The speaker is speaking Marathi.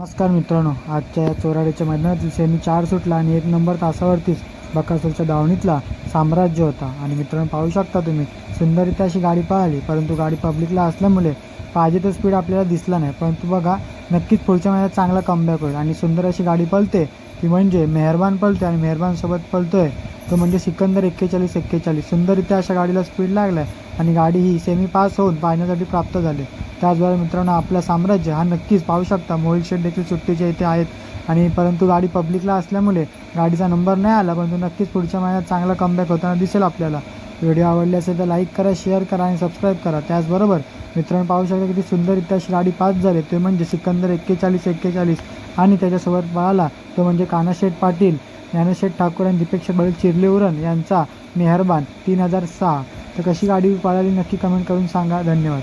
नमस्कार मित्रांनो आजच्या या चोराडीच्या मैदानातील सेमी चार सुटला आणि एक नंबर तासावरतीच बकासूरच्या दावणीतला साम्राज्य होता. आणि मित्रांनो पाहू शकता तुम्ही सुंदररित्या अशी गाडी पळाली परंतु गाडी पब्लिकला असल्यामुळे पाहिजे तो स्पीड आपल्याला दिसला नाही. परंतु बघा नक्कीच पुढच्या महिन्यात चांगला कमबॅक होईल. आणि सुंदर अशी गाडी पळते ती म्हणजे मेहरबान पळते आणि मेहरबानसोबत पळतोय तो म्हणजे सिकंदर एक्केचाळीस एक्केचाळीस. सुंदररित्या अशा गाडीला स्पीड लागला आहे आणि गाडी ही सेमी पास होऊन पाहण्यासाठी प्राप्त झाली. त्याचबरोबर मित्रांनो आपला साम्राज्य हा नक्कीच पाहू शकता. मोहिल शेठ देखील सुट्टीच्या इथे आहेत आणि परंतु गाडी पब्लिकला असल्यामुळे गाडीचा नंबर नाही आला परंतु नक्कीच पुढच्या महिन्यात चांगला कमबॅक होताना दिसेल आपल्याला. व्हिडिओ आवडले असेल तर लाईक करा शेअर करा आणि सबस्क्राईब करा. त्याचबरोबर मित्रांनो पाहू शकता किती सुंदररित्या अशी गाडी पास झाली. ते म्हणजे सिकंदर एक्केचाळीस एक्केचाळीस. आणि त्याच्यासोबत पळाला तो म्हणजे कानाशेठ पाटील ज्ञानशेठ ठाकूर आणि दीपेक्षा बळी चिरले उरण यांचा मेहरबान तीन हजार सहा. तर कशी गाडी पळाली नक्की कमेंट करून सांगा. धन्यवाद.